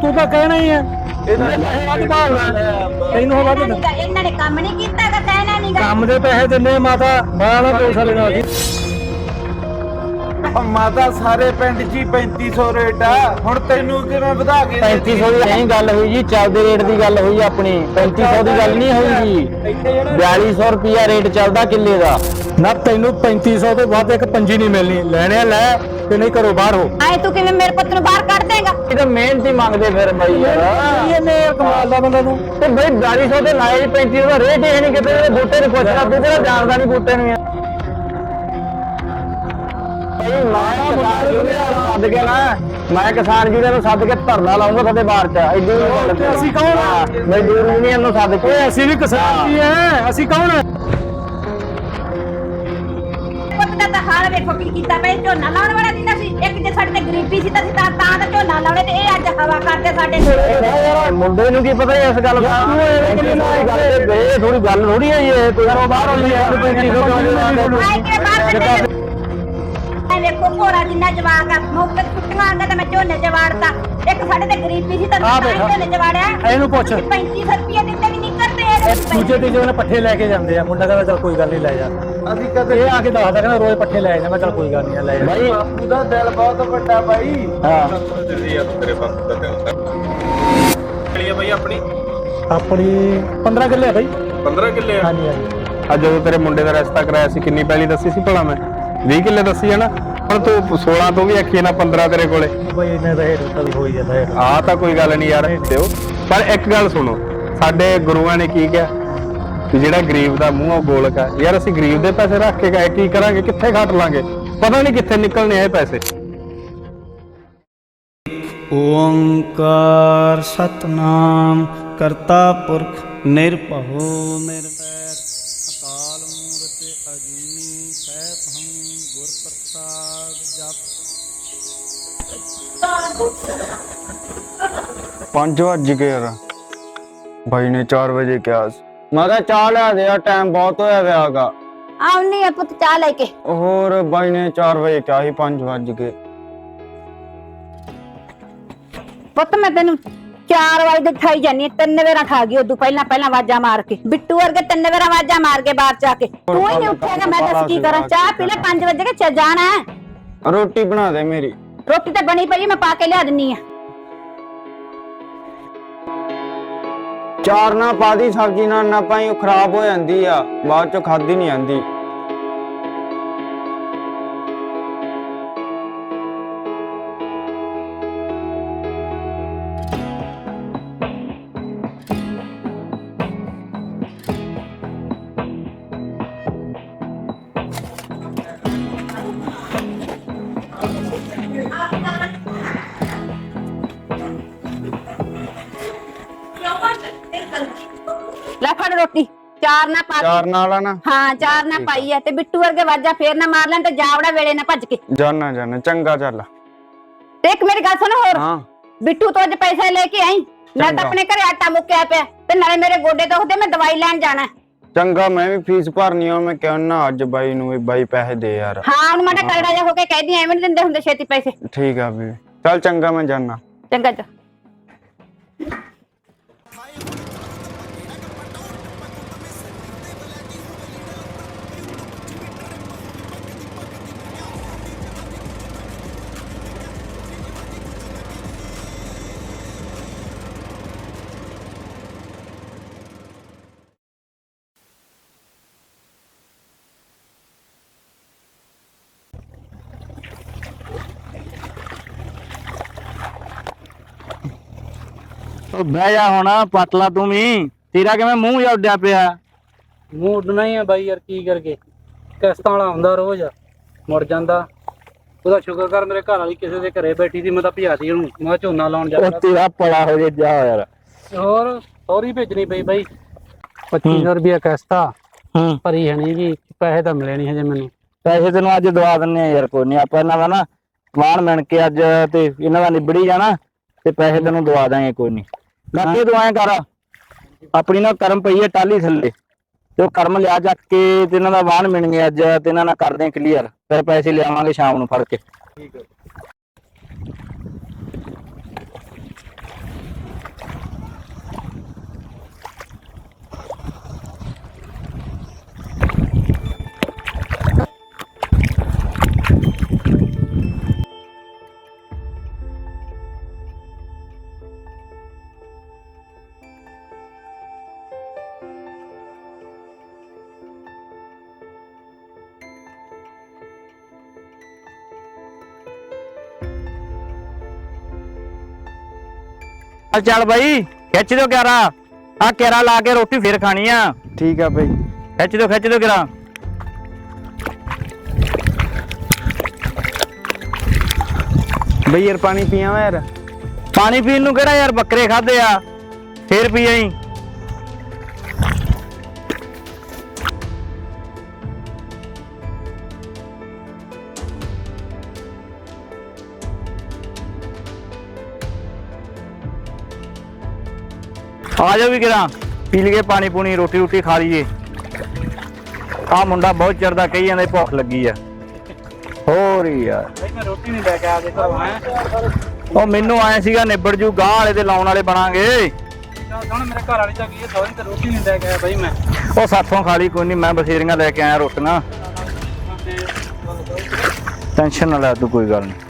ਤੂੰ ਤਾਂ ਕਹਿਣਾ ਹੀ ਹੈ। ਇਹਨਾਂ ਭਾਲਦਾ ਤੈਨੂੰ ਵੱਧ ਇਹਨਾਂ ਨੇ- ਇਹਨਾਂ ਨੇ ਕੰਮ ਨਹੀਂ ਕੀਤਾ ਕਹਿਣਾ ਨਹੀਂ ਗਾ। ਕੰਮ ਦੇ ਪੈਸੇ ਦਿੰਨੇ ਆ ਮਾਤਾ। ਮੈਂ ਨਾ ਪੈਸਾ ਲੈਣਾ ਸੀ ਉਹ ਮਾਤਾ ਸਾਰੇ ਪਿੰਡ 'ਚ ਹੀ 3500 ਰੇਟ ਆ। ਹੁਣ ਤੈਨੂੰ ਕਿਵੇਂ ਵਧਾ ਕੇ 3500 ਦੀ ਨਹੀਂ ਗੱਲ ਹੋਈ ਜੀ ਚੱਲਦੇ ਰੇਟ ਦੀ ਗੱਲ ਹੋਈ ਆਪਣੀ। 3500 ਦੀ ਗੱਲ ਨਹੀਂ ਹੋਈ ਜੀ। 4200 ਰੁਪਿਆ ਰੇਟ ਚੱਲਦਾ ਕਿੱਲੇ ਦਾ। ਨਾ ਤੈਨੂੰ 3500 ਤੋਂ ਵੱਧ ਇੱਕ ਪੰਜੀ ਨਹੀਂ ਮਿਲਣੀ। ਲੈਣੇ ਲੈ ਤੇ ਨਹੀਂ ਘਰੋਂ ਬਾਹਰ ਹੋ। ਆਏ ਤੂੰ ਕਿਵੇਂ ਮੇਰੇ ਪੁੱਤ ਨੂੰ ਬਾਹਰ ਕੱਢ ਦੇਗਾ? ਇਹ ਤਾਂ ਮਿਹਨਤ ਹੀ ਮੰਗਦੇ ਫਿਰ ਬਾਈ ਯਾਰ। ਇਹ ਨੇ ਕਮਾਲ ਦਾ ਬੰਦਾ ਤੂੰ? ਤੇ ਬਈ 4200 ਤੇ ਲਾਏ ਜੀ 3500 ਦਾ ਰੇਟ ਹੀ ਨਹੀਂ ਕਿਤੇ। ਬੂਟੇ ਨੂੰ ਪੁੱਛਣਾ ਤੂੰ ਤੇਰਾ ਜਾਣਦਾ ਨਹੀਂ ਬੂਟੇ ਨੂੰ ਮੈਂ ਕਿਸਾਨ ਜੀ ਨੂੰ ਸੱਦ ਕੇ ਨਾ ਮੈਂ ਕਿਸਾਨ ਜੀ ਨੂੰ ਸੱਦ ਕੇ ਧਰਨਾ ਲਾਉਂਗਾ ਤੁਹਾਡੇ ਬਾਹਰ ਚ। ਐਡੀ ਗੱਲ ਤੇ ਅਸੀਂ ਕੌਣ ਆ? ਮਜ਼ਦੂਰ ਯੂਨੀਅਨ ਨੂੰ ਸੱਦ ਕੇ। ਓਏ ਅਸੀਂ ਵੀ ਕਿਸਾਨ ਹੀ ਐ ਅਸੀਂ ਕੌਣ ਆ? ਪੁੱਤ ਦਾ ਤਾਂ ਹਾਲ ਵੇਖੋ ਕੀ ਕੀਤਾ ਪਏ ਝੋਨਾ ਲਾਉਣ ਵਾਲਾ ਦਿੰਦਾ ਸੀ ਇੱਕ ਜੇ ਸਾਡੇ ਤੇ ਗਰੀਬੀ ਸੀ ਤਾਂ ਅਸੀਂ ਤਾਂ ਤਾਂ ਤਾਂ ਝੋਨਾ ਲਾਉਣੇ ਤੇ ਇਹ ਅੱਜ ਹਵਾ ਕਰਦੇ ਸਾਡੇ ਮੁੰਡੇ ਨੂੰ ਕੀ ਪਤਾ ਇਸ ਗੱਲ ਦਾ? ਇਹ ਥੋੜੀ ਗੱਲ ਥੋੜੀ ਹੈ ਇਹ। ਕੋਈ ਬਾਹਰ ਹੁੰਦੀ ਹੈ ਆਏ ਕਿ ਬਾਹਰ ਕੱਢੇ ਐ ਵੇਖੋ ਭੋਰਾ ਜਿੰਨਾ ਜਵਾਕ ਆ ਮੁਫਤ ਛੁੱਟੀਆਂ ਆਂਦਾ ਤਾਂ ਮੈਂ ਝੋਨੇ ਚ ਵਾੜਤਾ। ਇੱਕ ਸਾਡੇ ਤੇ ਗਰੀਬੀ ਸੀ ਤਾਂ ਤਾਂ ਵੇਖ। ਝੋਨੇ ਚ ਵਾੜਿਆ। ਇਹਨੂੰ ਪੁੱਛ। 3500 ਰੁਪਏ ਦਿੰਦੇ ਵੀ ਨਹੀਂ ਕਰਦੇ ਇਹਦੇ ਵਿੱਚ ਦੂਜੇ ਤੀਜੇ ਉਹਨੇ ਪੱਠੇ ਲੈ ਕੇ ਜਾਂਦੇ ਆ। ਮੁੰਡਾ ਕਹਿੰਦਾ ਚੱਲ ਕੋਈ ਗੱਲ ਨਹੀਂ ਲੈ ਜਾ। ਅਸੀਂ ਕਦੇ ਇਹ ਆ ਕੇ ਦੱਸਦਾ ਕਹਿੰਦਾ ਰੋਜ਼ ਪੱਠੇ ਲੈ ਜਾਂਦਾ ਮੈਂ ਚੱਲ ਕੋਈ ਗੱਲ ਨਹੀਂ ਲੈ ਜਾ। ਭਾਈ ਬਾਪੂ ਦਾ ਦਿਲ ਬਹੁਤ ਵੱਡਾ ਬਾਈ। ਹਾਂ। ਦਿੱਲੀ ਆ ਤੇਰੇ ਬਾਪੂ ਦਾ ਦਿਲ ਤਾਂ ਕਿਹੜੀ ਆ ਬਈ ਆਪਣੀ? ਆਪਣੀ 15 ਕਿੱਲੇ ਆ ਬਈ। 15 ਕਿੱਲੇ ਆ। ਹਾਂਜੀ ਹਾਂਜੀ। ਅੱਜ ਜਦੋਂ ਤੇਰੇ ਮੁੰਡੇ ਦਾ ਰਿਸ਼ਤਾ ਕਰਾਇਆ ਸੀ ਕਿੰਨੀ ਪਹਿਲੀ ਦੱਸੀ ਸੀ ਭਲਾ ਮੈਂ? 20 ਕਿੱਲੇ ਦੱਸੀ ਹੈ ਨਾ ਹੁਣ ਤੂੰ 16 ਤੋਂ ਵੀ ਅੱਖੀ ਨਾ 15 ਤੇਰੇ ਕੋਲੇ। ਬਈ ਇਹਨੇ ਤਾਂ ਇਹ ਤਾਂ ਹੋ ਹੀ ਜਾਂਦਾ ਹੈ ਆ ਤਾਂ ਕੋਈ ਗੱਲ ਨਹੀਂ ਯਾਰ ਦਿਓ। ਪਰ ਇੱਕ ਗੱਲ ਸੁਣੋ ਸਾਡੇ ਗੁਰੂਆਂ ਨੇ ਕੀ ਕਿਹਾ? ਕਿ ਜਿਹੜਾ ਗਰੀਬ ਦਾ ਮੂੰਹ ਉਹ ਗੋਲਕ ਆ। ਯਾਰ ਅਸੀਂ ਗਰੀਬ ਦੇ ਪੈਸੇ ਰੱਖ ਕੇ ਗਏ ਕੀ ਕਰਾਂਗੇ ਕਿੱਥੇ ਖੱਟ ਲਾਂਗੇ? ਪਤਾ ਨਹੀਂ ਕਿੱਥੇ ਨਿਕਲਣੇ ਆ ਇਹ ਪੈਸੇ। ਓੰਕਾਰ ਸਤਨਾਮ ਕਰਤਾ ਪੁਰਖ ਨਿਰਭਉ ਨਿਰਵੈਰ ਪੰਜ ਵੱਜ ਗਏ ਯਾਰ ਭਾਈ ਨੇ 4 ਵਜੇ ਕਿਹਾ ਸੀ ਮੈਂ ਕਿਹਾ ਚਾਹ ਲਿਆ ਦੇ ਯਾਰ ਟਾਈਮ ਬਹੁਤ ਹੋਇਆ ਵਿਆਹਗਾ ਆਉਣੀ ਆ ਪੁੱਤ ਚਾਹ ਲੈ ਕੇ ਹੋਰ ਬਾਈ ਨੇ 4 ਵਜੇ ਕਿਹਾ ਸੀ 5 ਵੱਜ ਗਏ ਪੁੱਤ ਮੈਂ ਤੈਨੂੰ 4 ਵਜੇ ਦੇ ਖਾਈ ਜਾਨੀ ਆਂ, ਤਿੰਨ ਵੇਰਾ ਖਾ ਗਈ ਉਦੋਂ ਪਹਿਲਾਂ ਪਹਿਲਾਂ ਆਵਾਜ਼ਾਂ ਮਾਰ ਕੇ ਬਿੱਟੂ ਵਰਗੇ ਤਿੰਨ ਵੇਰਾ ਆਵਾਜ਼ਾਂ ਮਾਰ ਕੇ ਬਾਹਰ ਜਾ ਕੇ ਤੂੰ ਹੀ ਨਹੀਂ ਉੱਠੇਗਾ ਮੈਂ ਦੱਸ ਕੀ ਕਰਾਂ ਚਾਹ ਪੀ ਲੈ 5 ਵਜੇ ਕੇ ਚ ਜਾਣਾ ਹੈ। ਰੋਟੀ ਬਣਾ ਦੇ ਮੇਰੀ ਰੋਟੀ ਤਾਂ ਬਣੀ ਪਈ ਹੈ, ਮੈਂ ਪਾ ਕੇ ਲਿਆ ਦਿੰਨੀ ਆ। ਚਾਰ ਨਾ ਪਾਦੀ ਸਬਜ਼ੀ ਨਾਲ ਨਾ ਪਾਈ ਉਹ ਖਰਾਬ ਹੋ ਜਾਂਦੀ ਆ ਬਾਅਦ ਚ ਖਾਦੀ ਨਹੀਂ ਆਂਦੀ ਰੋਟੀ ਚਾਰ ਨਾ ਪਾ ਚਾਰ ਨਾਲ ਆ ਨਾ ਹਾਂ ਚਾਰ ਨਾ ਪਾਈ ਐ ਤੇ ਬਿੱਟੂ ਵਰਗੇ ਆਵਾਜ਼ਾਂ ਫੇਰ ਨਾ ਮਾਰ ਲੈਣ ਤੇ ਜਾਵੜਾ ਵੇਲੇ ਨਾ ਭੱਜ ਕੇ ਜਾਨਾ ਜਾਨਾ ਚੰਗਾ ਚੱਲ ਤੇ ਇੱਕ ਮੇਰੀ ਗੱਲ ਸੁਣ ਹੋਰ ਹਾਂ ਬਿੱਟੂ ਤੋਂ ਅੱਜ ਪੈਸੇ ਲੈ ਕੇ ਆਈ ਮੈਂ ਤਾਂ ਚੰਗਾ। ਆਪਣੇ ਘਰੇ ਆਟਾ ਮੁੱਕਿਆ ਪਿਆ ਤੇ ਨਾਲੇ ਮੇਰੇ ਗੋਡੇ ਦੁਖਦੇ ਮੈਂ ਦਵਾਈ ਲੈਣ ਜਾਣਾ ਹੈ। ਚੰਗਾ ਮੈਂ ਵੀ ਫੀਸ ਭਰਨੀ ਆ ਮੈਂ ਕਹਿਣਾ ਅੱਜ ਬਾਈ ਨੂੰ ਵੀ ਬਾਈ ਪੈਸੇ ਦੇ ਯਾਰ ਹਾਂ ਉਹਨੂੰ ਮਾੜਾ ਕਰੜਾ ਜਿਹਾ ਹੋ ਕੇ ਕਹਿਦੀ ਐਵੇਂ ਨੀ ਦਿੰਦੇ ਹੁੰਦੇ ਛੇਤੀ ਪੈਸੇ ਠੀਕ ਆ ਵੀ ਚੱਲ ਚੰਗਾ ਮੈਂ ਜਾਨਾ ਚੰਗਾ ਜਾ ਉਹ ਬਹਿ ਜਾ ਹੁਣ ਪਤਲਾ ਤੂੰ ਵੀ। ਤੇਰਾ ਕਿਵੇਂ ਮੂੰਹ ਜਿਹਾ ਉੱਡਿਆ ਪਿਆ? ਮੂੰਹ ਉੱਡਣਾ ਹੀ ਆ ਬਾਈ ਯਾਰ ਕੀ ਕਰਗੇ ਕਿਸ਼ਤਾਂ ਵਾਲਾ ਆਉਂਦਾ ਰੋਜ਼ ਮੁੜ ਜਾਂਦਾ। ਉਹਦਾ ਸ਼ੁਕਰ ਕਰ ਮੇਰੇ ਘਰ ਵਾਲੀ ਕਿਸੇ ਦੇ ਘਰੇ ਬੈਠੀ ਸੀ ਮੈਂ ਤਾਂ ਭਜਾਤੀ ਉਹਨੂੰ। ਮੈਂ ਝੋਨਾ ਲਾਉਣ ਉਹ ਜਾਣਾ ਤੇਰਾ ਪੜਾ ਹੋ ਜੇ ਜਾ ਯਾਰ। ਹੋਰ ਸੌਰੀ ਭੇਜਣੀ ਪਈ ਬਾਈ। 2500 ਰੁਪਏ ਕਿਸ਼ਤਾ ਹੂੰ। ਭਰੀ ਹਣੀ ਜੀ ਪੈਸੇ ਤਾਂ ਮਿਲੇ ਨਹੀਂ ਹਜੇ ਮੈਨੂੰ। ਪੈਸੇ ਤੈਨੂੰ ਅੱਜ ਦਵਾ ਦਿੰਨੇ ਆ ਯਾਰ ਕੋਈ ਨਹੀਂ। ਆਪਾਂ ਇਹਨਾਂ ਦਾ ਨਾ ਵਾਣ ਮਿਣ ਕੇ ਅੱਜ ਤੇ ਇਹਨਾਂ ਦਾ ਨਿਬੜੀ ਜਾਣਾ। ਤੇ ਪੈਸੇ ਤੈਨੂੰ ਦਵਾ ਦਾਂਗੇ ਕੋਈ ਨਹੀਂ ਬਾਕੀ ਤੂੰ ਐਂ ਕਰ। ਆਪਣੀ ਨਾ ਕਰਮ ਪਈ ਹੈ ਟਾਲੀ ਥੱਲੇ। ਤੇ ਉਹ ਕਰਮ ਲਿਆ ਚੱਕ ਕੇ ਤੇ ਇਹਨਾਂ ਦਾ ਵਾਣ ਮਿਣਗੇ ਅੱਜ ਤੇ ਇਹਨਾਂ ਨਾਲ ਕਰਦੇ ਕਲੀਅਰ ਫਿਰ ਪੈਸੇ ਲਿਆਵਾਂਗੇ ਸ਼ਾਮ ਨੂੰ ਫੜ ਕੇ। ਚੱਲ ਚੱਲ ਬਾਈ? ਖਿੱਚ ਦਿਓ ਕਿਆਰਾ। ਆ ਕਿਆਰਾ ਲਾ ਕੇ ਰੋਟੀ ਫੇਰ ਖਾਣੀ ਆ। ਠੀਕ ਆ ਬਈ। ਖਿੱਚ ਦਿਓ ਖਿੱਚ ਦਿਓ ਕਿਆਰਾ। ਬਈ ਯਾਰ ਪਾਣੀ ਪੀਆਂ ਵਾ ਯਾਰ। ਪਾਣੀ ਪੀਣ ਨੂੰ ਕਿਹੜਾ ਯਾਰ ਬੱਕਰੇ ਖਾਦੇ ਆ? ਫੇਰ ਪੀ ਆਈ। ਆ ਜਾਓ ਵੀ ਕਿਰਾ ਪੀ ਲਈਏ ਪਾਣੀ ਪੂਣੀ ਰੋਟੀ ਰੋਟੀ ਖਾ ਲਈਏ। ਆ ਮੁੰਡਾ ਬਹੁਤ ਚਿਰ ਦਾ ਕਹੀ ਜਾਂਦਾ ਭੁੱਖ ਲੱਗੀ ਆ। ਹੋਰ ਹੀ ਯਾਰ ਬਈ ਮੈਂ ਰੋਟੀ ਨਹੀਂ ਲੈ ਕੇ ਆ ਉਹ ਮੈਨੂੰ ਆਏ ਸੀਗਾ ਨਿਬੜ ਜੂ ਗਾਂ ਵਾਲੇ ਤੇ ਲਾਉਣ ਵਾਲੇ ਬਣਾਂਗੇ। ਹੁਣ ਮੇਰੇ ਘਰ ਵਾਲੀ ਤਾਂ ਗਈ ਹੈ ਸੌਂ ਤੇ ਰੋਟੀ ਨਹੀਂ ਲੈ ਕੇ ਆਇਆ ਬਈ ਮੈਂ। ਉਹ ਸਾਥੋਂ ਖਾ ਲਈ ਕੋਈ ਨਹੀਂ ਮੈਂ ਬਥੇਰੀਆਂ ਲੈ ਕੇ ਆਇਆ ਰੋਟੀਆਂ। ਟੈਨਸ਼ਨ ਨਾ ਲੈ ਤੂੰ ਕੋਈ ਗੱਲ ਨਹੀਂ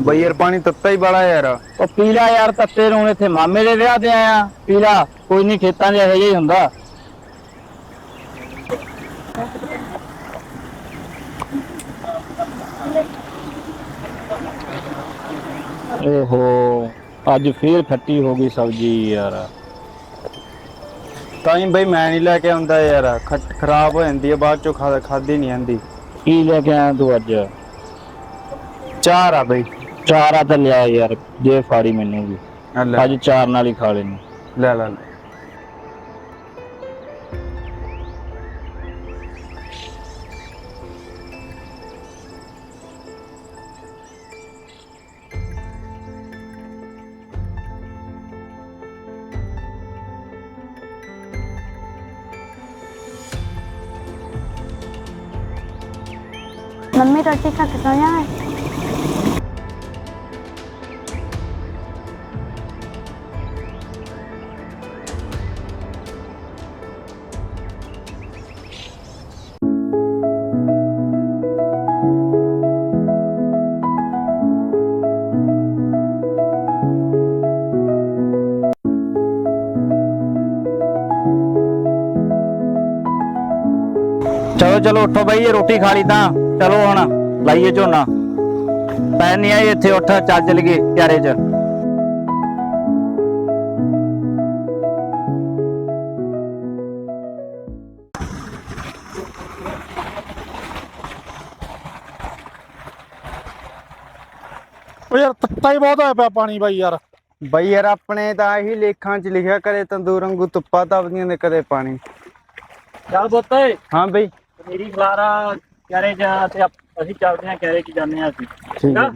ਬਈ ਯਾਰ ਪਾਣੀ ਤੱਤਾ ਹੀ ਬੜਾ ਯਾਰ। ਉਹ ਪੀਲਾ ਯਾਰ ਤੱਤੇ ਨੂੰ ਇੱਥੇ ਮਾਮੇ ਦੇ ਵਿਆਹ ਤੇ ਆਇਆ। ਪੀਲਾ ਕੋਈ ਨਹੀਂ ਖੇਤਾਂ 'ਚ ਇਹੋ ਜਿਹਾ ਹੀ ਹੁੰਦਾ। ਓਹੋ ਅੱਜ ਫੇਰ ਖੱਟੀ ਹੋ ਗਈ ਸਬਜ਼ੀ ਯਾਰ। ਤਾਂ ਹੀ ਬਈ ਮੈਂ ਨਹੀਂ ਲੈ ਕੇ ਆਉਂਦਾ ਯਾਰ। ਖਟ ਖਰਾਬ ਹੋ ਜਾਂਦੀ ਆ ਬਾਅਦ ਚੋਂ ਖਾ ਖਾਦੀ ਨਹੀਂ ਆਂਦੀ। ਕੀ ਲੈ ਕੇ ਆਇਆ ਤੂੰ ਅੱਜ? ਚਾਰ ਆ ਬਈ। ਚਾਰ ਤਾਂ ਲਿਆ ਯਾਰ ਜੇ ਫਾੜੀ ਮੈਨੂੰ ਵੀ। ਲੈ। ਅੱਜ ਚਾਰ ਨਾਲ ਹੀ ਖਾ ਲੈਣੀ ਲੈ ਲੈ ਲੈ। ਮੰਮੀ ਰੋਟੀ ਖਾ ਕੇ ਸੋ ਜਾਵੇ ਚਲੋ ਚਲੋ ਉੱਠੋ ਬਈ ਇਹ ਰੋਟੀ ਖਾ ਲਈ ਤਾਂ। ਚਲੋ ਹੁਣ ਲਾਈਏ ਝੋਨਾ। ਪੈਣ ਨਹੀਂ ਆਈ ਇੱਥੇ ਉੱਠ ਚੱਲ ਚਲ ਗਏ ਕਿਆਰੇ 'ਚ। ਓ ਯਾਰ ਤੱਤਾ ਹੀ ਬਹੁਤ ਹੋਇਆ ਪਿਆ ਪਾਣੀ ਬਾਈ ਯਾਰ। ਬਈ ਯਾਰ ਆਪਣੇ ਤਾਂ ਇਹੀ ਲੇਖਾਂ 'ਚ ਲਿਖਿਆ ਕਰੇ ਤੰਦੂਰ ਵਾਂਗੂ ਤੁੱਪਾ ਤਪਦੀਆਂ ਨੇ ਕਦੇ ਪਾਣੀ। ਚੱਲ ਓਏ ਹਾਂ ਬਈ। ਮੇਰੀ ਖਲਾਰਾ ਕਿਆਰੇ ਜਾ ਤੇ ਆਪ- ਅਸੀਂ ਚੱਲਦੇ ਹਾਂ ਕਿਆਰੇ 'ਚ ਜਾਂਦੇ ਹਾਂ ਅਸੀਂ। ਠੀਕ ਹੈ ਨਾ?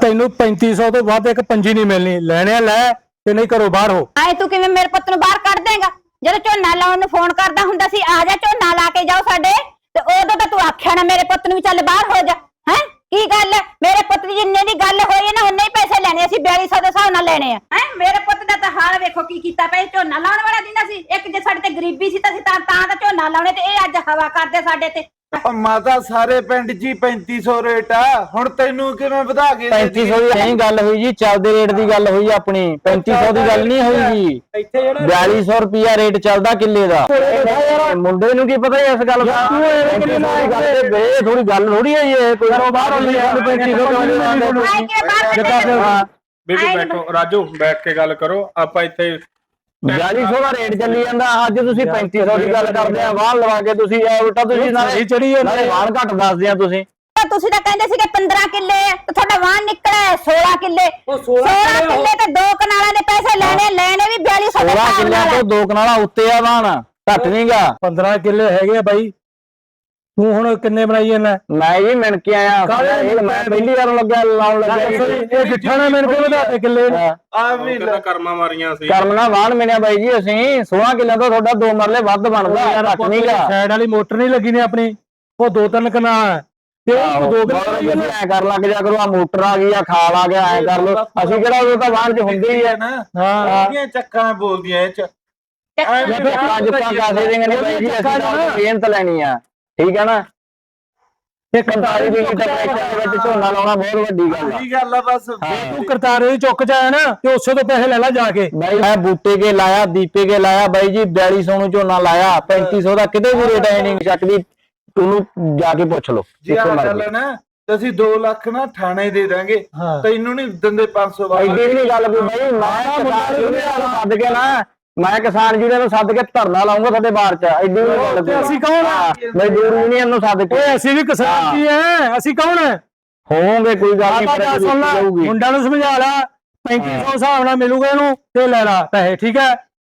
ਤੈਨੂੰ 3500 ਤੋਂ ਵੱਧ ਇੱਕ ਪੰਜੀ ਨਹੀਂ ਮਿਲਣੀ। ਲੈਣਿਆ ਲੈ ਤੇ ਨਹੀਂ ਘਰੋਂ ਬਾਹਰ ਹੋ। ਆਏ ਤੂੰ ਕਿਵੇਂ ਮੇਰੇ ਪੁੱਤ ਨੂੰ ਬਾਹਰ ਕੱਢ ਦੇਂਗਾ? ਜਦੋਂ ਝੋਨਾ ਲਾਉਣ ਨੂੰ ਫੋਨ ਕਰਦਾ ਹੁੰਦਾ ਸੀ ਆ ਜਾ ਝੋਨਾ ਲਾ ਕੇ ਜਾਓ ਸਾਡੇ। ਤੇ ਉਦੋਂ ਤਾਂ ਤੂੰ ਆਖਿਆ ਨਾ ਮੇਰੇ ਪੁੱਤ ਨੂੰ ਵੀ ਚੱਲ ਬਾਹਰ ਹੋ ਜਾ ਹੈ? ਕੀ ਗੱਲ ਹੈ? ਮੇਰੇ ਪੁੱਤ ਦੀ ਜਿੰਨੇ ਦੀ ਗੱਲ ਹੋਈ ਹੈ ਨਾ, ਉਨੇ ਹੀ ਪੈਸੇ ਲੈਣੇ ਅਸੀਂ 4200 ਦੇ ਹਿਸਾਬ ਨਾਲ ਲੈਣੇ ਆ। ਹੈ? ਮੇਰੇ ਪੁੱਤ ਦਾ ਤਾਂ ਹਾਲ ਵੇਖੋ ਕੀ ਕੀਤਾ ਪਿਆ ਝੋਨਾ ਲਾਉਣ ਵਾਲਾ ਦਿੰਦਾ ਸੀ। ਇੱਕ ਜੇ ਸਾਡੇ ਤੇ ਗਰੀਬੀ ਸੀ ਤਾਂ ਅਸੀਂ ਤਾਂ ਤਾਂ ਤਾਂ ਝੋਨਾ ਲਾਉਣੇ ਤੇ ਇਹ ਅੱਜ ਹਵਾ ਕਰਦੇ ਸਾਡੇ ਤੇ। ਓ ਮਾਤਾ ਸਾਰੇ ਪਿੰਡ ਹੀ 3500 ਰੇਟ ਆ। ਹੁਣ ਤੈਨੂੰ ਕਿਵੇਂ ਵਧਾ ਕੇ ਦੇ 3500 ਦੀ ਨਹੀਂ ਗੱਲ ਹੋਈ ਜੀ ਚੱਲਦੇ ਰੇਟ ਦੀ ਗੱਲ ਹੋਈ ਆਪਣੀ। 3500 ਦੀ ਗੱਲ ਨਹੀਂ ਹੋਈ ਜੀ। ਇੱਥੇ ਜਿਹੜਾ 4200 ਰੁਪਿਆ ਰੇਟ ਚੱਲਦਾ ਕਿੱਲੇ ਦਾ। ਮੁੰਡੇ ਨੂੰ ਕੀ ਪਤਾ ਇਸ ਗੱਲ ਦਾ? ਥੋੜੀ ਗੱਲ ਥੋੜੀ ਹੈ ਇਹ ਕੋਈ ਬਾਹਰ ਹੁੰਦੀ ਹੈ 3500 ਆਏ ਕਿ ਬਾਹਰ ਕੱਢੇ ਹਾਂ। ਬੀਬੀ ਆਏ ਬੈਠੋ ਰਾਜੂ ਬੈਠ ਕੇ ਗੱਲ ਕਰੋ। ਆਪਾਂ ਇੱਥੇ 4200 ਦਾ ਰੇਟ ਚੱਲੀ ਜਾਂਦਾ ਅੱਜ ਤੁਸੀਂ 3500 ਦੀ ਗੱਲ ਕਰਦੇ ਆ ਵਾਹਨ ਲਵਾ ਕੇ ਤੁਸੀਂ ਇਹ ਉਲਟਾ ਤੁਸੀਂ ਨਾਲੇ ਚੜੀ ਨਾਲੇ ਵਾਹਨ ਘੱਟ ਦੱਸਦੇ ਆ ਤੁਸੀਂ। ਤਾਂ ਤੁਸੀਂ ਤਾਂ ਕਹਿੰਦੇ ਸੀਗੇ 15 ਕਿੱਲੇ ਤੇ ਤੁਹਾਡਾ ਵਾਹਨ ਨਿਕਲਿਆ ਹੈ 16 ਕਿੱਲੇ। 16 ਕਿੱਲੇ ਤੇ ਦੋ ਕਨਾਲਾਂ ਦੇ ਪੈਸੇ ਲੈਣੇ ਲੈਣੇ ਵੀ 4200 ਦੇ 16 ਹਿਸਾਬ ਕਿੱਲਿਆਂ ਨਾਲ ਤੋਂ ਦੋ ਕਨਾਲਾ ਉੱਤੇ ਆ ਵਾਹਨ ਘੱਟ ਨਹੀਂਗਾ। 15 ਕਿੱਲੇ ਹੈਗੇ ਆ ਬਾਈ। ਤੂੰ ਹੁਣ ਕਿੰਨੇ ਬਣਾਈ ਜਾਂਦਾ? ਮੈਂ ਜੀ ਮਿਣ ਕੇ ਆਇਆ। ਕਾਹਦੇ ਇਹ ਮੈਂ ਪਹਿਲੀ ਵਾਰ ਲੱਗਿਆ ਲਾਉਣ ਲੱਗਿਆ। ਇਹ ਗਿੱਠਾ ਨਾ ਮੈਨੂੰ ਕੋਲ ਵਧਾ ਕਿੱਲੇ ਨੇ। ਹਾਂ। ਆ ਵੀ ਕਰਮਾਂ ਮਾਰੀਆਂ ਸੀ ਕਰਮ ਨਾਲ ਵਾਹਣ ਮਿਲਿਆ ਬਾਈ ਜੀ ਅਸੀਂ। 16 ਕਿੱਲਿਆਂ ਤੋਂ ਤੁਹਾਡਾ ਦੋ ਮਰਲੇ ਵੱਧ ਬਣਦਾ ਘੱਟ ਨਹੀਂਗਾ ਸਾਈਡ ਵਾਲੀ ਮੋਟਰ ਨਹੀਂ ਲੱਗੀ ਨੇ ਆਪਣੀ। ਉਹ ਦੋ ਤਿੰਨ ਕਨਾਲ ਹੈ। ਤੇ ਉਹ ਦੋ ਕਿੱਲੇ ਐ ਕਰ ਲੱਗ ਜਾ ਕਰੋ ਆ ਮੋਟਰ ਆ ਗਈ ਆ ਖਾਲ ਆ ਗਿਆ ਐ ਕਰ ਲੋ ਅਸੀਂ ਕਿਹੜਾ ਉਹ ਤਾਂ ਚ ਹੁੰਦੇ ਹੀ ਆ। ਨਾ ਹਾਂ। ਚੱਕਾਂ ਬੋਲਦੀਆਂ ਇਹ ਚ। ਜੇ ਫਿਰ ਪੰਜ ਪੰਜ ਕਾਸੇ ਦੇਂਗੇ ਨੇ ਬਾਈ ਜੀ ਅਸੀਂ ਤਾਂ ਮਿਹਨਤ ਲੈਣੀ ਆ। ਠੀਕ ਹੈ ਨਾ? ਇਹ 45 ਦੀ ਟਰੈਕਟਰ ਦੇ ਵਿੱਚ ਝੋਨਾ ਲਾਉਣਾ ਬਹੁਤ ਵੱਡੀ ਗੱਲ ਆ। ਕੀ ਗੱਲ ਆ ਬਸ। ਤੂੰ ਕਰਤਾਰੇ ਦੀ ਚੁੱਕ ਚ ਆਇਆ ਨਾ ਤੇ ਉਸੇ ਤੋਂ ਪੈਸੇ ਲੈ ਲੈ ਜਾ ਕੇ। ਬਾਈ ਮੈਂ ਬੂਟੇ ਕੇ ਲਾਇਆ ਦੀਪੇ ਕੇ ਲਾਇਆ ਬਾਈ ਜੀ 4200 ਨੂੰ ਝੋਨਾ ਲਾਇਆ 3500 ਦਾ ਕਿਤੇ ਵੀ ਰੇਟ ਹੈ ਨਹੀਂ। ਚੱਕਦੀ ਤੂੰ ਜਾ ਕੇ ਪੁੱਛ ਲਓ ਜੀ ਆ ਜਿੱਥੋਂ ਗੱਲ ਮਰਜ਼ੀ ਹੈ ਨਾ ਤੇ ਅਸੀਂ 2 ਲੱਖ ਨਾ ਥਾਣੇ ਦੇ ਦਾਂਗੇ। ਤੈਨੂੰ ਨਹੀਂ ਦਿੰਦੇ 500 ਵਾਲਾ। ਐਡੀ ਵੀ ਨਹੀਂ ਗੱਲ ਕੋਈ ਬਾਈ ਮੈਂ ਸੱਦ ਕੇ ਨਾ ਮੈਂ ਕਿਸਾਨ ਯੂਨੀਅਨ ਨੂੰ ਸੱਦ ਕੇ ਧਰਨਾ ਲਾਉਂਗਾ ਤੁਹਾਡੇ ਬਾਹਰ ਚ ਐਡੀ ਤੇ ਅਸੀਂ ਕੌਣ ਆ? ਮਜ਼ਦੂਰ ਯੂਨੀਅਨ ਨੂੰ ਸੱਦ ਕੇ। ਓਏ ਅਸੀਂ ਵੀ ਕਿਸਾਨ ਕੀ ਐ ਅਸੀਂ ਕੌਣ ਐ? ਹੋਵੋਗੇ ਕੋਈ ਗੱਲ ਨਹੀਂ ਆਪਾਂ ਪਰ ਗੱਲ ਸੁਣ ਲੈ ਜਾਊਗੀ ਮੁੰਡਾ ਨੂੰ ਸਮਝਾ ਲੈ 3500 ਹਿਸਾਬ ਨਾਲ ਮਿਲੂਗਾ ਇਹਨੂੰ ਤੇ ਲੈ ਲੈ ਪੈਸੇ ਠੀਕ ਹੈ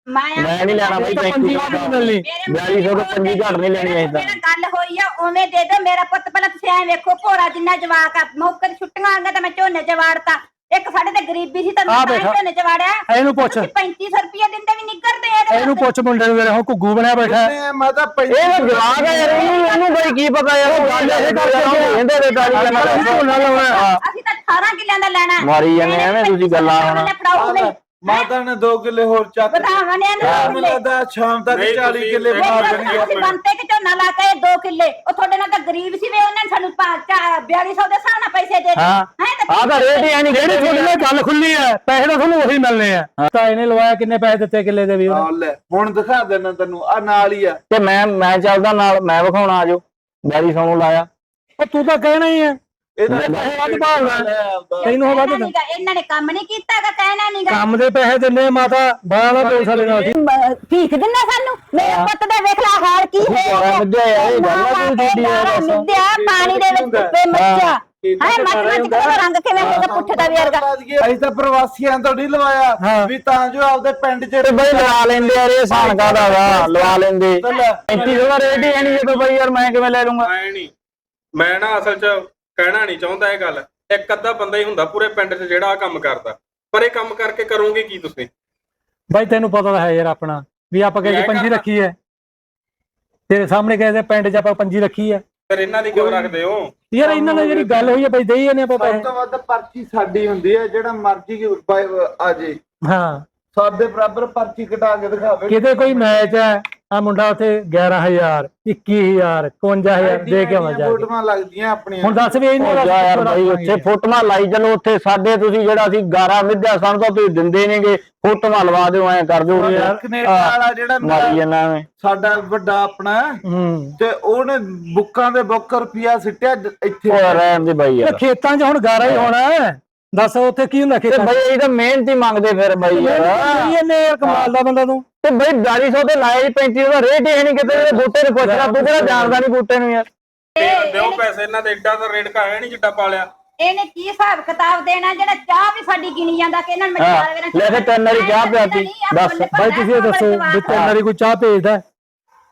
ਮੈਂ ਨਹੀਂ ਲੈਣਾ ਬਾਈ ਇਹ ਤਾਂ 3500 ਪੰਜੀ ਵਾਰ ਨਹੀਂ ਮਿਲਣੀ। ਬਿਆਲੀ ਸੌ ਤੋਂ ਪੰਜੀ ਘੱਟ ਨਹੀਂ ਲੈਣੀ ਅਸੀਂ ਤਾਂ। ਜਿਹੜਾ ਗੱਲ ਹੋਈ ਆ ਉਵੇਂ ਦੇ ਦਿਓ ਮੇਰਾ ਪੁੱਤ ਪਹਿਲਾਂ ਤੁਸੀਂ ਐਂ ਵੇਖੋ ਭੋਰਾ ਜਿੰਨਾ ਜਵਾਕ ਆ ਮੌਕੇ ਤੇ ਛੁੱਟੀਆਂ ਆ ਗਈਆਂ ਤਾਂ ਮੈਂ ਝੋਨੇ ਚ ਵਾੜਤਾ। ਇੱਕ ਸਾਡੇ ਤੇ ਗਰੀਬੀ ਸੀ ਤਾਂ ਮੈਂ ਆ ਤਾਂ ਹੀ ਬੈਠਾ। ਝੋਨੇ ਚ ਵਾੜਿਆ ਇਹਨੂੰ ਪੁੱਛ। ਤੁਸੀਂ 3500 ਰੁਪਏ ਦਿੰਦੇ ਵੀ ਨਿਕਲਦੇ ਆ ਇਹਦੇ ਇਹਨੂੰ ਪੁੱਛ ਮੁੰਡੇ ਨੂੰ ਮੇਰੇ ਹੁਣ ਘੁੱਗੂ ਬਣਿਆ ਬੈਠਾ ਹੈ। ਇਹਨੇ ਮੈਂ ਤਾਂ ਇਹ ਤਾਂ ਹੈ ਯਾਰ ਇਹਨੂੰ ਇਹਨੂੰ ਬਾਈ ਕੀ ਪਤਾ ਯਾਰ ਉਹ ਗੱਲ ਇਹ ਕਰਕੇ ਇਹਦੇ ਦੇ ਤਾਰੀ ਕਰਨਾ ਝੋਨਾ ਲਾਉਣਾ ਅਸੀਂ ਤਾਂ 18 ਕਿੱਲਿਆਂ ਦਾ ਲੈਣਾ। ਮਾਰੀ ਜਾਂਦੇ ਐਵੇਂ ਤੁਸੀਂ ਗੱਲਾਂ ਹੁਣ। ਫੜਾਓ ਨਹੀਂ ਮਾਤਾ ਨੇ 2 ਕਿੱਲੇ ਹੋਰ ਚੱਕ ਵਧਾਵਾਂ ਨੇ ਇਹਨੂੰ ਮੈਨੂੰ ਲੱਗਦਾ ਸ਼ਾਮ ਤੱਕ 40 ਕਿੱਲੇ ਮਾਰ ਦੇਣਗੇ ਅਸੀਂ ਬੰਤੇ ਝੋਨਾ ਲਾ ਕੇ 2 ਕਿੱਲੇ। ਉਹ ਤੁਹਾਡੇ ਨਾਲ ਤਾਂ ਗਰੀਬ ਸੀ ਵੇ ਉਹਨਾਂ ਨੇ ਸਾਨੂੰ 4200 ਦੇ ਹਿਸਾਬ ਨਾਲ ਪੈਸੇ ਦੇ ਹਾਂ। ਹੈ ਆਹ ਤਾਂ ਰੇਟ ਹੀ ਐ ਨਹੀਂ ਜਿਹੜੀ ਤੁਹਾਡੇ ਨਾਲ ਗੱਲ ਖੁੱਲੀ ਹੈ ਪੈਸੇ ਤਾਂ ਤੁਹਾਨੂੰ ਉਹੀ ਮਿਲਨੇ ਆ। ਤਾਂ ਇਹਨੇ ਲਵਾਇਆ ਕਿੰਨੇ ਪੈਸੇ ਦਿੱਤੇ ਕਿੱਲੇ ਦੇ ਵੀ? ਆ ਲੈ ਹੁਣ ਦਿਖਾ ਦੇਣਾ ਤੈਨੂੰ ਆ ਨਾਲ ਹੀ ਆ। ਤੇ ਮੈਂ ਮੈਂ ਚੱਲਦਾ ਨਾਲ ਮੈਂ ਵਿਖਾਉਣਾ ਆਜੋ ਬੈਰੀ ਸੋਨੂੰ ਲਾਇਆ। ਉਹ ਤੂੰ ਤਾਂ ਕਹਿਣਾ ਹੀ ਹੈ। ਇਹਦਾ ਪੈਸੇ ਵੱਧ ਭਾਲਦਾ ਤੈਨੂੰ ਉਹ ਵੱਧ ਦਿੰਦਾ। ਇਹਨਾਂ ਨੇ ਕੰਮ ਨਹੀਂ ਕੀਤਾ ਹੈਗਾ ਕਹਿਣਾ ਨਹੀਂਗਾ ਕੰਮ ਦੇ ਪੈਸੇ ਦਿੰਨੇ ਆ ਮਾਤਾ ਬਾਹਲਾ ਦੋ ਸਾਡੇ ਨਾਲ। ਭੀਖ ਦਿੰਦਾ ਸਾਨੂੰ? ਮੇਰੇ ਪੁੱਤ ਦਾ ਵੇਖ ਲਾ ਹਾਲ ਕੀ ਹੈ ਸਾਰਾ ਮਿੱਧਿਆ ਯਾਰ, ਇਹ ਗੱਲ ਆ ਕੋਈ ਤੁਹਾਡੀ ਯਾਰ ਦੱਸ। ਮਿੱਧਿਆ ਪਾਣੀ ਦੇ ਵਿੱਚ ਧੁੱਪੇ ਮੱਚਾ ਹਾਏ ਮੱਚ ਮੱਚ ਕੇ ਉਹਦਾ ਰੰਗ ਕਿਵੇਂ ਹੋ ਗਿਆ ਪੁੱਠੇ ਦਾ ਵਰਗਾ। ਅਸੀਂ ਤਾਂ ਪ੍ਰਵਾਸੀਆਂ ਤੋਂ ਨਹੀਂ ਲਵਾਇਆ ਹਾਂ। ਵੀ ਤਾਂ ਜੋ ਆਪਦੇ ਪਿੰਡ 'ਚ ਤੇ ਬਈ ਲਵਾ ਲੈਂਦੇ ਯਾਰ ਇਹ ਸਾਨ ਕਾਦਾ ਵਾ? ਲਵਾ ਲੈਂਦੇ। 3500 ਦਾ ਰੇਟ ਹੀ ਐ ਨਹੀਂ ਜਦੋਂ ਬਈ ਯਾਰ ਮੈਂ ਕਿਵੇਂ ਲੈ ਲੂੰਗਾ ਐ ਨਹੀਂ। ਮੈਂ ਨਾ ਅਸਲ 'ਚ ਕਹਿਣਾ ਨਹੀਂ ਚਾਹੁੰਦਾ ਇਹ ਗੱਲ। ਇੱਕ ਅੱਧਾ ਬੰਦਾ ਹੀ ਹੁੰਦਾ ਪੂਰੇ ਪਿੰਡ 'ਚ ਜਿਹੜਾ ਆ ਕੰਮ ਕਰਦਾ। ਪਰ ਇਹ ਕੰਮ ਕਰਕੇ ਕਰੋਗੇ ਕੀ ਤੁਸੀਂ? ਬਾਈ ਤੈਨੂੰ ਪਤਾ ਤਾਂ ਹੈ ਯਾਰ ਆਪਣਾ ਵੀ ਆਪਾਂ ਕਹਿੰਦੇ ਮੈਂ ਪੰਜੀ ਕਰਦਾ। ਰੱਖੀ ਹੈ। ਤੇਰੇ ਸਾਹਮਣੇ ਕਹਿੰਦੇ ਪਿੰਡ 'ਚ ਆਪਾਂ ਪੰਜੀ ਰੱਖੀ ਹੈ। ਫਿਰ ਇਹਨਾਂ ਦੀ ਕਿਉਂ ਰੱਖਦੇ ਹੋ? ਯਾਰ ਇਹਨਾਂ ਨਾਲ ਜਿਹੜੀ ਗੱਲ ਹੋਈ ਹੈ ਬਈ ਦੇਈ ਜਾਂਦੇ ਆਪਾਂ ਸਭ ਪੈਸੇ। ਤੋਂ ਵੱਧ ਪਰਚੀ ਸਾਡੀ ਹੁੰਦੀ ਹੈ ਜਿਹੜਾ ਮਰਜ਼ੀ ਆ ਜੇ। ਹਾਂ। ਸਾਡੇ ਬਰਾਬਰ ਪਰਚੀ ਕਟਾ ਕੇ ਦਿਖਾਵੇ। ਕਿਤੇ ਕੋਈ ਮੈਚ ਹੈ ਆ ਮੁੰਡਾ ਉੱਥੇ 11000 21000 51000 ਦੇ ਕੇ ਆਵਾ ਜਾ ਕੇ। ਫੋਟੋਆਂ ਲੱਗਦੀਆਂ ਆਪਣੀਆਂ। ਹੁਣ ਦੱਸ ਵੀ ਇਹਨਾਂ ਜਾ ਯਾਰ ਬਈ ਉੱਥੇ ਫੋਟੋਆਂ ਲਾਈ ਚਲੋ ਉੱਥੇ ਸਾਡੇ ਤੁਸੀਂ ਜਿਹੜਾ ਅਸੀਂ ਗਾਰਾ ਮਿੱਧਿਆ ਸਾਨੂੰ ਤਾਂ ਤੁਸੀਂ ਦਿੰਦੇ ਨਹੀਂਗੇ ਫੋਟੋਆਂ ਲਵਾ ਦਿਓ ਐ ਕਰ ਦਿਓ ਯਾਰ ਕੈਨੇਡਾ ਵਾਲਾ ਜਿਹੜਾ ਮਾਰੀ ਮੇਰਾ ਜਨਾ ਐਵੇਂ। ਸਾਡਾ ਵੱਡਾ ਆਪਣਾ ਹੂੰ ਤੇ ਉਹਨੇ ਬੁੱਕਾਂ ਦੇ ਬੁੱਕ ਰੁਪਿਆ ਸਿੱਟਿਆ ਜ- ਇੱਥੇ। ਉਹ ਰਹਿਣ ਦੇ ਬਾਈ ਇਹ ਯਾਰ ਖੇਤਾਂ 'ਚ ਹੁਣ ਗਾਰਾ ਹੀ। ਹੋਣਾ ਹੈ। ਦੱਸ ਉੱਥੇ ਕੀ ਹੁੰਦਾ ਤੇ ਖੇਤਾਂ ਬਈ ਇਹ ਤਾਂ ਮਿਹਨਤ ਹੀ ਮੰਗਦੇ ਫਿਰ ਬਾਈ ਯਾਰ। ਇਹ ਇਹਨੇ ਯਾਰ ਕਮਾਲ ਦਾ ਬੰਦਾ ਤੂੰ। ਤੇ ਬਈ 4200 ਤੇ ਲਾਏ ਜੀ 3500 ਦਾ ਰੇਟ ਹੀ ਹੈ ਨਹੀਂ ਕਿਤੇ ਇਹਦੇ ਬੂਟੇ ਨੂੰ ਪੁੱਛਣਾ ਤੂੰ ਕਿਹੜਾ ਜਾਣਦਾ ਨਹੀਂ ਬੂਟੇ ਨੂੰ ਯਾਰ। ਤੇ ਦਿਓ ਪੈਸੇ ਇਹਨਾਂ ਦੇ ਏਡਾ ਤਾਂ ਰੇਟ ਕਾ ਹੈ ਨਹੀਂ ਜਿੱਡਾ ਪਾਲਿਆ। ਇਹਨੇ ਕੀ ਹਿਸਾਬ ਕਿਤਾਬ ਦੇਣਾ ਜਿਹੜਾ ਚਾਹ ਵੀ ਸਾਡੀ ਗਿਣੀ ਜਾਂਦਾ ਕਿ ਇਹਨਾਂ ਨੂੰ ਮੈਂ ਚਾਰ ਵੇਰਾਂ ਲੈ ਫਿਰ ਤਿੰਨ ਵਾਰੀ ਚਾਹ ਪਿਆਤੀ। ਦੱਸ, ਬਾਈ ਤੁਸੀਂ ਇਹ ਦੱਸੋ ਵੀ ਤਿੰਨ ਵਾਰੀ ਕੋਈ ਚਾਹ ਭੇਜਦਾ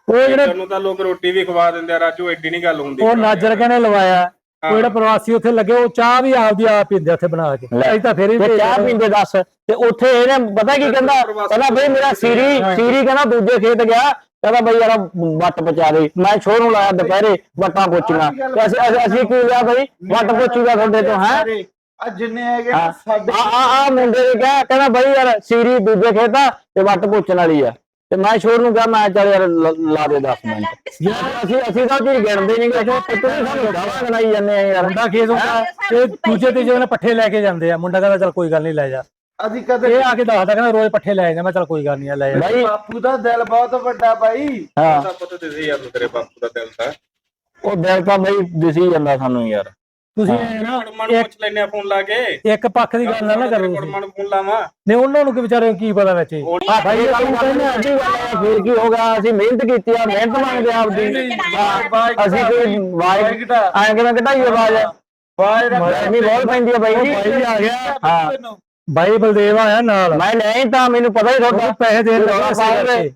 ਉਹ ਜਿਹੜੇ ਤੈਨੂੰ ਤਾਂ ਲੋਕ ਰੋਟੀ ਵੀ ਖਵਾ ਦਿੰਦੇ ਆ ਰਾਜੂ ਐਡੀ ਨਹੀਂ ਗੱਲ ਹੁੰਦੀ। ਉਹ ਨਾਜਰ ਕਹਿੰਦੇ ਲਵਾਇਆ। ਉਹ ਜਿਹੜਾ ਪ੍ਰਵਾਸੀ ਉੱਥੇ ਲੱਗੇ ਉਹ ਚਾਹ ਵੀ ਆਪਦੀ ਆਪ ਪੀਂਦੇ ਉੱਥੇ ਬਣਾ ਕੇ। ਲੈ। ਅਸੀਂ ਤਾਂ ਫੇਰ ਹੀ ਤੇ ਚਾਹ। ਪੀਂਦੇ ਦੱਸ ਤੇ ਉੱਥੇ ਇਹਨੇ ਪਤਾ ਕੀ ਕਹਿੰਦਾ? ਕਹਿੰਦਾ ਬਈ ਮੇਰਾ ਸੀਰੀ ਸੀਰੀ ਕਹਿੰਦਾ ਦੂਜੇ ਖੇਤ ਗਿਆ ਕਹਿੰਦਾ ਬਈ ਯਾਰ ਵੱਟ ਪਚਾ ਦੇ। ਮੈਂ ਛੋਰ ਨੂੰ ਲਾਇਆ ਦੁਪਹਿਰੇ ਵੱਟਾਂ ਪੋਚੀਆਂ। ਤੇ ਅਸੀਂ ਅਸੀਂ- ਅਸੀਂ ਕੀ ਲਿਆ ਬਈ? ਵੱਟ ਪੋਚੂਗਾ ਤੁਹਾਡੇ ਤੋਂ ਹੈ? ਆ ਜਿੰਨੇ ਹੈਗੇ ਸਾਡੇ ਆ ਆ ਆ ਮੁੰਡੇ ਨੇ ਕਿਹਾ ਕਹਿੰਦਾ ਬਈ ਯਾਰ ਸੀਰੀ ਦੂਜੇ ਖੇਤ ਆ ਤੇ ਵੱਟ ਪੋਚਣ ਵਾਲੀ ਆ। ਤੇ ਮੈਂ ਛੋਰ ਨੂੰ ਕਿਹਾ ਮੈਂ ਚੱਲ ਯਾਰ ਲ- ਲਾ ਦੇ 10 ਮਿੰਟ। ਯਾਰ ਅਸੀਂ ਅਸੀਂ ਤਾਂ ਚੀਜ਼ ਗਿਣਦੇ ਨਹੀਂ ਕਿ ਤੁਸੀਂ ਸਾਨੂੰ ਗਾਲਾਂ ਗਣਾਈ ਜਾਂਦੇ ਆ ਯਾਰ। ਮੁੰਡਾ ਖੇਤ ਹੁੰਦਾ ਇਹ ਦੂਜੇ ਤੇ ਜਿਹਨੇ ਪੱਠੇ ਲੈ ਕੇ ਜਾਂਦੇ ਆ। ਮੁੰਡਾ ਕਹਿੰਦਾ ਚੱਲ ਕੋਈ ਗੱਲ ਨਹੀਂ ਲੈ ਜਾ। ਅਸੀਂ ਕਦੇ ਇਹ ਆ ਕੇ ਦੱਸਦਾ ਕਹਿੰਦਾ ਰੋਜ਼ ਪੱਠੇ ਲੈ ਜਾਂਦੇ ਮੈਂ ਚੱਲ ਕੋਈ ਗੱਲ ਨਹੀਂ ਲੈ ਜਾ। ਬਈ। ਬਾਪੂ ਦਾ ਦਿਲ ਬਹੁਤ ਵੱਡਾ ਬਾਈ। ਹਾਂ। ਤਾਂ ਪਤਾ ਤੇ ਯਾਰ ਤੇਰੇ ਬਾਪੂ ਦਾ ਦਿਲ ਤਾਂ। ਉਹ ਦਿਲ ਤਾਂ ਬਈ ਦਿਸੀ ਜਾਂਦਾ ਸਾਨੂੰ ਯਾਰ। ਤੁਸੀਂ ਇਹ ਨਾ ਕੁੜਮਾਂ ਨੂੰ ਪੁੱਛ ਲੈਨੇ ਆ ਫੋਨ ਲਾ ਕੇ। ਇੱਕ ਪੱਖ ਦੀ ਗੱਲ ਨਾ ਨਾ ਕਰੋ ਤੁਸੀਂ। ਕੁੜਮਾਂ ਨੂੰ ਫੋਨ ਲਾਵਾਂ। ਨਹੀਂ ਉਹਨਾਂ ਨੂੰ ਕੀ ਵਿਚਾਰੇ ਨੂੰ ਕੀ ਪਤਾ ਵਿੱਚ? ਆ ਭਾਈ ਇਹ ਗੱਲ ਕਹਿੰਦੇ ਆ ਜੀ ਫਿਰ ਕੀ ਹੋਗਾ ਅਸੀਂ ਮਿਹਨਤ ਕੀਤੀ ਆ ਮਿਹਨਤ ਮੰਗਦੇ ਆ ਆਪਦੀ। ਅਸੀਂ ਕੋਈ ਆਵਾਜ਼ ਐਂ ਕਿਵੇਂ ਘਟਾਈ ਆਵਾਜ਼? ਬਾਈ ਗਰਮੀ ਬਹੁਤ ਪੈਂਦੀ ਆ ਬਾਈ ਜੀ। ਬਾਈ ਆ ਗਿਆ। ਹਾਂ। ਬਾਈ ਬਲਦੇਵ ਆਇਆ ਨਾਲ। ਮੈਂ ਨਹੀਂ ਤਾਂ ਮੈਨੂੰ ਪਤਾ ਹੀ ਤੁਹਾਡਾ। ਪੈਸੇ ਦੇਣ ਲੱਗਾ ਦੇ।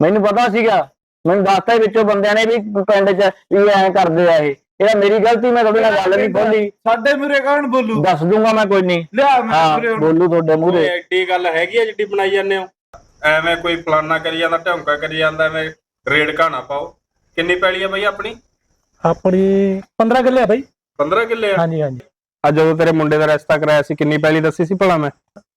ਮੈਨੂੰ ਪਤਾ ਸੀਗਾ। ਮੈਨੂੰ ਦੱਸਤਾ ਹੀ ਵਿੱਚੋਂ ਬੰਦਿਆਂ ਨੇ ਵੀ ਪਿੰਡ 'ਚ ਵੀ ਐਂ ਕਰਦੇ ਆ ਇਹ। ਇਹਦਾ ਮੇਰੀ ਗਲਤੀ ਮੈਂ ਤੁਹਾਡੇ ਨਾਲ ਗੱਲ ਨਹੀਂ ਖੋਲੀ। ਸਾਡੇ ਮੂਰੇ ਕੌਣ ਬੋਲੂ? ਦੱਸ ਦੂੰਗਾ ਮੈਂ ਕੋਈ ਨਹੀਂ। ਲਿਆ ਮੈਂ ਹਾਂ ਮੂਹਰੇ ਹੁਣ। ਬੋਲੂ ਤੁਹਾਡੇ ਮੂਹਰੇ। ਐਡੀ ਗੱਲ ਹੈਗੀ ਆ ਜਿੱਡੀ ਬਣਾਈ ਜਾਂਦੇ ਹੋ? ਐਵੇਂ ਕੋਈ ਫਲਾਨਾ ਕਰੀ ਜਾਂਦਾ ਢੌਂਕਾ ਕਰੀ ਜਾਂਦਾ ਐਵੇਂ ਰੇਡ ਘਾਣਾ ਪਾਓ। ਕਿੰਨੀ ਪੈਲੀ ਆ ਬਈ ਆਪਣੀ? ਆਪਣੀ 15 ਕਿੱਲੇ ਆ ਬਾਈ। 15 ਕਿੱਲੇ ਆ? ਹਾਂਜੀ ਹਾਂਜੀ। ਆ ਜਦੋਂ ਤੇਰੇ ਮੁੰਡੇ ਦਾ ਰਿਸ਼ਤਾ ਕਰਾਇਆ ਸੀ ਕਿੰਨੀ ਪੈਲੀ ਦੱਸੀ ਸੀ ਭਲਾ ਮੈਂ?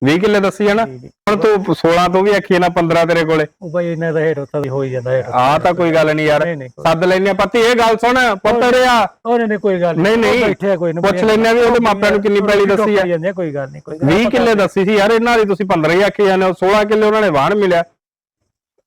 20 ਕਿੱਲੇ ਦੱਸੀ ਹੈ ਨਾ? ਹੁਣ ਤੂੰ 16 ਤੋਂ ਵੀ ਆਖੀ ਨਾ 15 ਤੇਰੇ ਕੋਲੇ। ਉਹ ਬਾਈ ਇਹਨਾਂ ਦਾ ਹੇਠ ਉੱਤਾ ਵੀ ਹੋ ਹੀ ਜਾਂਦਾ ਹੇਠ ਆ ਤਾਂ ਕੋਈ ਗੱਲ ਨਹੀਂ ਯਾਰ। ਨਹੀਂ, ਨਹੀਂ, ਕੋਈ- ਸੱਦ ਲੈਨੇ ਆ ਪਤੀ ਇਹ ਗੱਲ ਸੁਣ ਪੁੱਤ ਰਿਆ। ਉਹ ਨਹੀਂ ਨਹੀਂ ਕੋਈ ਗੱਲ ਨਹੀਂ, ਨਹੀਂ। ਉਹ ਬੈਠੇ ਆ ਕੋਈ ਪੁੱਛ ਲੈਂਦੇ ਆ ਵੀ ਉਹਦੇ ਮਾਪਿਆਂ ਨੂੰ ਕਿੰਨੀ ਪੈਲੀ ਦੱਸੀ ਆ। ਜਾਂਦੇ ਕੋਈ ਗੱਲ ਨਹੀਂ ਕੋਈ ਗੱਲ 20 ਕਿੱਲੇ ਦੱਸੀ ਸੀ ਯਾਰ ਇਹਨਾਂ ਦੀ ਤੁਸੀਂ 15 ਹੀ ਆਖੀ ਜਾਂਦੇ ਹੋ 16 ਕਿੱਲੇ ਉਹਨਾਂ ਨੇ ਵਾਹਣ ਮਿਲਿਆ।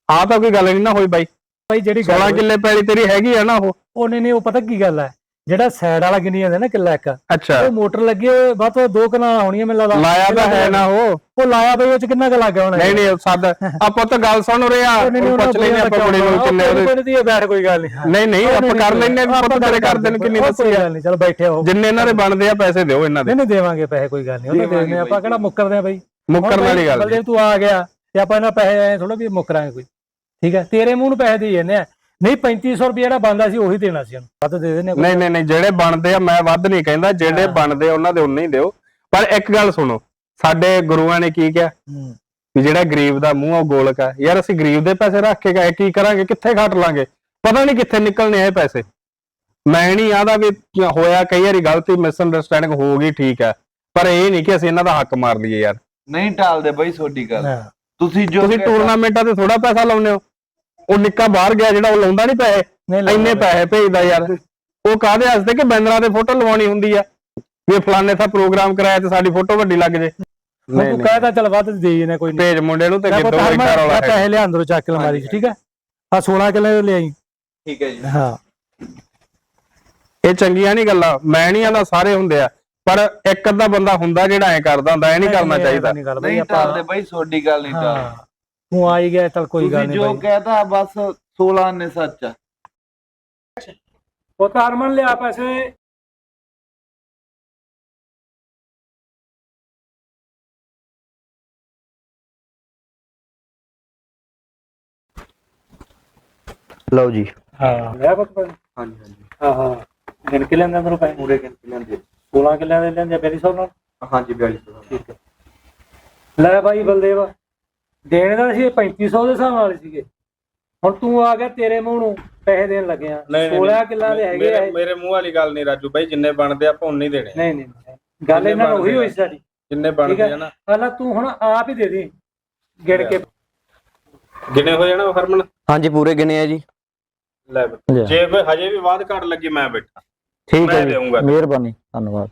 ਆ ਤਾਂ ਕੋਈ ਗੱਲ ਨਹੀਂ ਨਾ ਹੋਈ ਬਾਈ। ਬਾਈ ਜਿਹੜੀ ਗੱਲ 16 ਕਿੱਲੇ ਪੈਲੀ ਤੇਰੀ ਹੈਗੀ ਆ ਨਾ ਉਹ। ਉਹ ਨਹੀਂ ਨਹੀਂ ਉਹ ਪਤਾ ਕੀ ਗੱਲ ਹੈ? ਜਿਹੜਾ ਸਾਈਡ ਵਾਲਾ ਗਿਣੀ ਜਾਂਦਾ ਨਾ ਕਿੱਲਾ ਇੱਕ ਅੱਛਾ। ਉਹ ਮੋਟਰ ਲੱਗੀ ਵੱਧ ਤੋਂ ਦੋ ਕਨਾਲਾਂ ਆਉਣੀਆਂ ਮੈਨੂੰ ਲੱਗਦਾ। ਲਾਇਆ ਤਾਂ ਹੈ ਨਾ ਉਹ। ਉਹ ਲਾਇਆ ਬਈ ਉਹ ਚ ਕਿੰਨਾ ਕੁ ਲੱਗ ਗਿਆ ਹੋਣਾ ਨਹੀਂ ਨਹੀਂ ਸੱਦ। ਆਪਾਂ ਤਾਂ ਗੱਲ ਸੁਣ ਰਹੇ ਆ। ਪੁੱਛ ਲੈਨੇ ਆਪਾਂ ਕੁੜੀ ਨੂੰ ਕਿੰਨੇ ਉਹਦੇ ਦੀ ਬੈਠ ਕੋਈ ਗੱਲ ਨਹੀਂ। ਨਹੀਂ ਨਹੀਂ ਆਪਾਂ ਕਰ ਲੈਨੇ ਵੀ ਪੁੱਤ ਤੇਰੇ ਕਰਦੇ ਨੂੰ ਕਿੰਨੀ ਦੱਸੀ ਗੱਲ ਨਹੀਂ ਚਲ ਬੈਠੇ ਹੋ ਜਿੰਨੇ ਇਹਨਾਂ ਦੇ ਬਣਦੇ ਆ ਪੈਸੇ ਦਿਓ ਇਹਨਾਂ ਦੇ। ਨਹੀਂ ਨਹੀਂ ਦੇਵਾਂਗੇ ਪੈਸੇ ਕੋਈ ਗੱਲ ਨਹੀਂ ਉਹਦੇ ਦੇਣੇ ਆਪਾਂ ਕਿਹੜਾ ਮੁੱਕਰਦੇ ਆ ਬਈ? ਮੁੱਕਰਨ ਵਾਲੀ ਗੱਲ ਬਲਦੇਵ ਤੂੰ ਆ ਗਿਆ ਤੇ ਆਪਾਂ ਇਹਨਾਂ ਪੈਸੇ ਐ ਥੋੜਾ ਵੀ ਮੁੱਕਰਾਂਗੇ ਕੋਈ। ਠੀਕ ਹੈ ਤੇਰੇ ਮੂੰਹ ਨੂੰ ਪੈਸੇ ਦੇ ਜਾਂਦੇ ਆ। ਨਹੀਂ 3500 ਰੁਪਏ ਜਿਹੜਾ ਬੰਦਾ ਸੀ ਉਹੀ ਦੇਣਾ ਸੀ ਉਹਨੂੰ। ਵੱਧ ਦੇ ਦੇਣੇ ਨਹੀਂ ਨਹੀਂ ਨਹੀਂ ਜਿਹੜੇ ਬਣਦੇ ਆ ਮੈਂ ਵੱਧ ਨਹੀਂ ਕਹਿੰਦਾ ਜਿਹੜੇ ਬਣਦੇ ਆ ਉਹਨਾਂ ਦੇ ਉਨੇ ਹੀ ਦਿਓ। ਪਰ ਇੱਕ ਗੱਲ ਸੁਣੋ ਸਾਡੇ ਗੁਰੂਆਂ ਨੇ ਕੀ ਕਿਹਾ? ਵੀ ਜਿਹੜਾ ਗਰੀਬ ਦਾ ਮੂੰਹ ਆ ਉਹ ਗੋਲਕ ਆ। ਯਾਰ ਅਸੀਂ ਗਰੀਬ ਦੇ ਪੈਸੇ ਰੱਖ ਕੇ ਗਏ ਕੀ ਕਰਾਂਗੇ? ਕਿੱਥੇ ਖੱਟ ਲਾਂਗੇ? ਪਤਾ ਨਹੀਂ ਕਿੱਥੇ ਨਿਕਲਣੇ ਆ ਇਹ ਪੈਸੇ। ਮੈਂ ਨਹੀਂ ਆਦਾ ਵੀ ਹੋਇਆ ਕਈ ਵਾਰੀ ਗਲਤੀ ਮਿਸਅੰਡਰਸਟੈਂਡਿੰਗ ਹੋ ਗਈ ਠੀਕ ਹੈ ਪਰ ਇਹ ਨਹੀਂ ਕਿ ਅਸੀਂ ਇਹਨਾਂ ਦਾ ਹੱਕ ਮਾਰ ਲਈਏ ਯਾਰ। ਨਹੀਂ ਟਾਲਦੇ ਬਾਈ ਤੁਹਾਡੀ ਗੱਲ। ਹਾਂ। ਤੁਸੀਂ ਜੋ ਤੁਸੀਂ ਟੂਰਨਾਮੈਂਟਾਂ ਤੇ ਥੋੜਾ ਪੈਸਾ ਲਾਉਂਦੇ ਹੋ। ਉਹ ਨਿੱਕਾ ਬਾਹਰ ਗਿਆ ਜਿਹੜਾ ਉਹ ਲਾਉਂਦਾ ਨਹੀਂ ਪੈਸੇ ਇੰਨੇ ਪੈਸੇ ਭੇਜਦਾ ਯਾਰ। ਉਹ ਕਾਹਦੇ ਵਾਸਤੇ? ਕਿ ਬੈਨਰਾਂ ਤੇ ਫੋਟੋ ਲਵਾਉਣੀ ਹੁੰਦੀ ਆ। ਵੀ ਫਲਾਣੇ ਦਾ ਪ੍ਰੋਗਰਾਮ ਕਰਾਇਆ ਤੇ ਸਾਡੀ ਫੋਟੋ ਵੱਡੀ ਲੱਗ ਜੇ। ਤੂੰ ਕਹਿਦਾ ਚਲ ਵੱਧ ਦੇ ਦੇਣੇ ਕੋਈ ਨਹੀਂ ਭੇਜ ਮੁੰਡੇ ਨੂੰ ਤੇ ਪਤਾ ਬੈਠਾ ਰੌਲਾ ਹੈ। ਪੈਸੇ ਲਿਆ ਅੰਦਰੋਂ ਚੱਕ 'ਚ ਠੀਕ ਹੈ ਆ 16 ਕਿਲੋ ਲੈ ਆਈ ਠੀਕ ਹੈ ਜੀ। ਹਾਂ। ਇਹ ਚੰਗੀਆਂ ਨਹੀਂ ਗੱਲਾਂ ਮੈਂ ਨਹੀਂ ਆਂਦਾ ਸਾਰੇ ਹੁੰਦੇ ਆ। ਪਰ ਇੱਕ ਅੱਧਾ ਬੰਦਾ ਹੁੰਦਾ ਜਿਹੜਾ ਐ ਕਰਦਾ ਹੁੰਦਾ ਐ ਨਹੀਂ ਕਰਨਾ ਚਾਹੀਦਾ। ਨਹੀਂ ਗੱਲ ਬਈ ਨਹੀਂ ਆਪਾਂ ਟਾਲਦੇ ਬਾਈ ਗੱਲ ਨਹੀਂ ਹਾਂ। ਤੂੰ ਆ ਹੀ ਗਿਆ ਚਲ ਕੋਈ ਗੱਲ ਤੁਸੀਂ ਨਹੀਂ ਜੋ ਬਾਈ। ਕਹਿਤਾ ਬਸ 16 ਨੇ ਸੱਚ ਆ। ਉਹ ਤਾਰਮਨ ਲਿਆ ਪੈਸੇ। ਲਓ ਜੀ। ਹਾਂ। ਲਿਆ ਪੁੱਤ ਪੈਸੇ ਹਾਂਜੀ ਹਾਂਜੀ। ਹਾਂ ਹਾਂ। ਗਿਣ ਕੇ ਲੈਂਦੇ ਅੰਦਰੋਂ ਪੈਸੇ ਪੂਰੇ ਕਿੰਨੇ ਲੈਂਦੇ 16 ਕਿੱਲਿਆਂ ਦੇ ਲੈਂਦੇ ਬੇਰੀ ਸਾਹਿਬ ਨਾਲ? ਹਾਂਜੀ 4200 ਠੀਕ ਹੈ। ਲੈ ਭਾਈ ਬਲਦੇਵ। ਦੇਣ ਦਾ ਸੀ 3500 ਦੇ ਹਿਸਾਬ ਨਾਲ ਸੀਗੇ। ਹੁਣ ਤੂੰ ਆ ਗਿਆ ਤੇਰੇ ਮੂੰਹ ਨੂੰ ਪੈਸੇ ਦੇਣ ਲੱਗੇ ਆ 16 ਕਿੱਲਾ ਦੇ ਹੈਗੇ ਆ ਇਹ। ਮੇਰੇ ਮੂੰਹ ਵਾਲੀ ਗੱਲ ਨਹੀਂ ਰਾਜੂ ਬਾਈ ਜਿੰਨੇ ਬਣਦੇ ਆ ਆਪਾਂ ਉਨੇ ਦੇਣੇ ਨਹੀਂ ਨਹੀਂ ਨਹੀਂ। ਗੱਲ ਇਹਨਾਂ ਨੂੰ ਉਹੀ ਹੋਈ ਸਾਡੀ। ਜਿੰਨੇ ਠੀਕ ਹੈ ਹਾਲਾ ਤੂੰ ਹੁਣ ਆਪ ਹੀ ਦੇ ਦੇ ਗਿਣ ਕੇ। ਗਿਣੇ ਹੋ ਜਾਣਾ ਹਰਮਨ? ਹਾਂਜੀ ਪੂਰੇ ਗਿਣੇ ਆ ਜੀ। ਲੈ ਜੇ ਕੋਈ ਹਜੇ ਵੀ ਬਾਅਦ ਘੱਟ ਲੱਗੀ ਮੈਂ ਬੈਠਾ। ਠੀਕ ਮੈਂ ਹੈ ਜੀ। ਦੇਊਂਗਾ। ਮਿਹਰਬਾਨੀ ਧੰਨਵਾਦ।